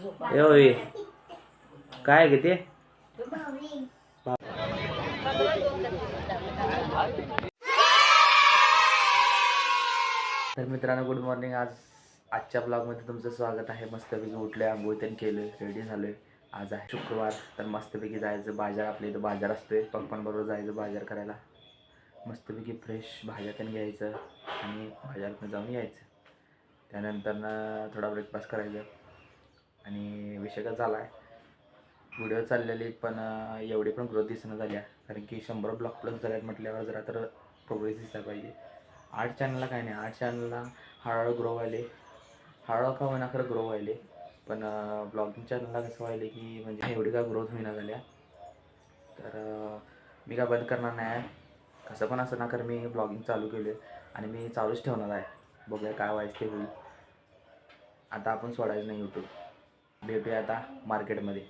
ए होय काय ग ते? तर मित्रांनो गुड मॉर्निंग आज आजच्या ब्लॉगमध्ये तुमचं स्वागत आहे. मस्तपैकी उठले आंघोळ त्यांनी केलं रेडी झालोय. आज आहे शुक्रवार तर मस्तपैकी जायचं बाजार आपल्या इथं बाजार असतोय. पप्पांबरोबर जायचं बाजार करायला. मस्तपैकी फ्रेश भाज्या त्यांनी घ्यायचं आणि बाजारातून जाऊन यायचं. त्यानंतर ना थोडा ब्रेकफास्ट करायचं. आणि विषय झाला आहे व्हिडिओ चाललेली पण एवढी पण ग्रोथ दिसणं झाल्या. कारण की शंभर ब्लॉक प्लस झाल्यात म्हटल्यावर जरा तर प्रोग्रेस दिसायला पाहिजे. आर्ट चॅनलला काय नाही आर्ट चॅनलला हळूहळू ग्रो व्हायले. हळूहळू का होईना खरं ग्रो व्हायले. पण ब्लॉगिंग चॅनलला कसं व्हायले की म्हणजे एवढी काय ग्रोथ होईना झाल्या. तर मी काय बंद करणार नाही आहे. कसं पण असं ना खरं मी ब्लॉगिंग चालू केले आणि मी चालूच ठेवणार आहे. बघूया काय व्हायचं ते होईल. आता आपण सोडायचं नाही यूट्यूब भेटूया आता मार्केटमध्ये.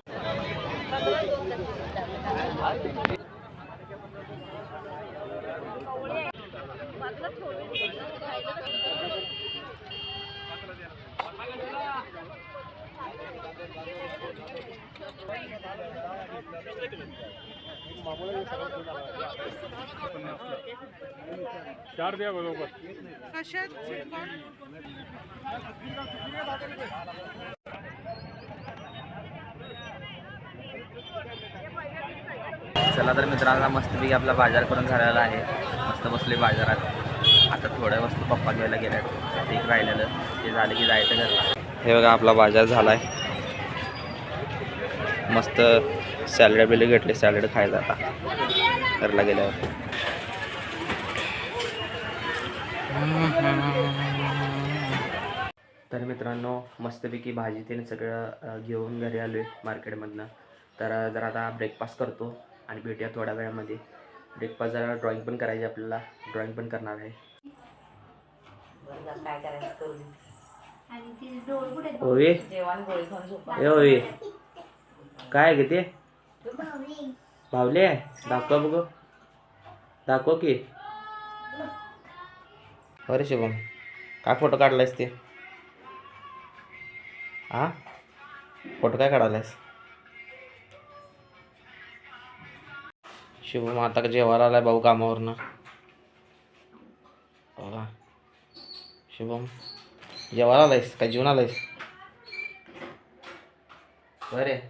चार द्या बरोबर. चला तर मित्रांना मस्तपैकी आपला बाजार करून झालेला आहे. मस्त बसले बाजारात. आता थोड्या वस्तू पप्पा घ्यायला गेल्या आहेत एक राहिलेलं. ते झालं की जायचं घरला. हे बघा आपला बाजार झाला आहे मस्त सॅलड बिल घेतले सॅलड खायला आता. घरला गेल्यावर. तर मित्रांनो मस्तपैकी भाजी त्याने सगळं घेऊन घरी आलो आहे मार्केटमधनं तर जर जरा आता ब्रेकफास्ट करतो. आणि भेटूया थोड्या वेळामध्ये. ब्रेकफास्ट जरा ड्रॉइंग पण करायची आपल्याला. ड्रॉइंग पण करणार आहे. काय करायचं ओवे. काय गे ते? बावले दाखव बघ. दाखव की. अरे शिवम काय फोटो काढलायस ते? हा फोटो काय काढायलायस? शिवम आता का जेवायला आलाय भाऊ कामावरनं. बघा. शुभम जेवायला आलायस काय जेवण आलायस? बरे.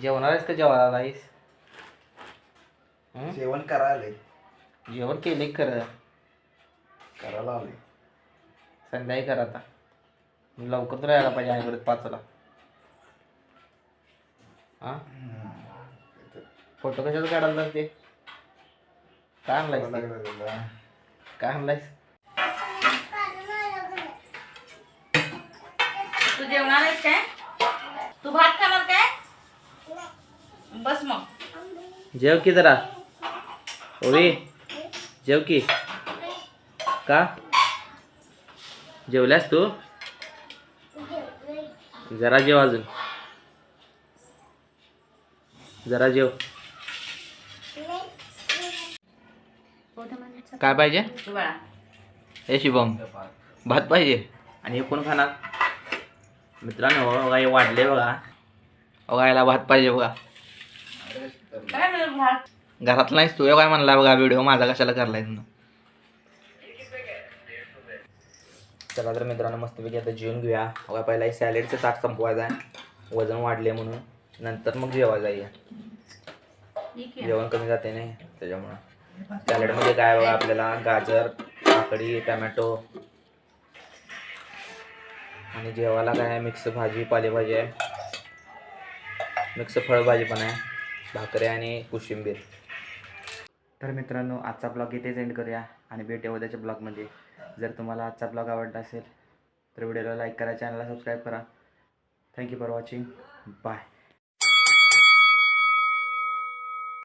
जेवणार आहेस का? जेवायला आलायस? जेवण करायला जेवण केले खरं. करायला आले संध्याकाळी कर आता. लवकर तर यायला पाहिजे आणि परत पाचला. हा? फोटो कशाचं काढायला ते काय आणलायस ते? काय आणलायस? तू जेवणार आहेस काय? तू भात खाणार काय? बस मग. जेव की जरा. ओवी जेव की. का? जेवल्यास तू? जरा जेव अजून. जरा जेव. काय पाहिजे? हे शिवम भात पाहिजे. आणि हे कोण खाणार? मित्रांनो बघा हे वाढले बघा. बघा याला भात पाहिजे बघा. घरात नाहीस तू काय म्हणला बघा व्हिडिओ माझा कशाला करलाय तुम्ही चला तर मित्रांनो मस्तपैकी आता जेवून घेऊया. बघा पहिला सॅलेडचं ताट संपवायचं आहे. वजन वाढले म्हणून. नंतर मग ठीक आहे. जेवण कमी जाते नाही त्याच्यामुळं. सॅलेडमध्ये काय बघा आपल्याला? गाजर काकडी टमॅटो. आणि जेवायला काय आहे? मिक्स भाजी पालेभाजी आहे. मिक्स फळभाजी पण आहे. भाकरी आणि कोशिंबीर. तर मित्रांनो आजचा ब्लॉग इथेच एंड करूया. आणि भेटूया उद्याच्या ब्लॉगमध्ये जर तुम्हाला आजचा ब्लॉग आवडला असेल तर व्हिडिओला लाईक करा चॅनलला सबस्क्राईब करा. Thank you for watching bye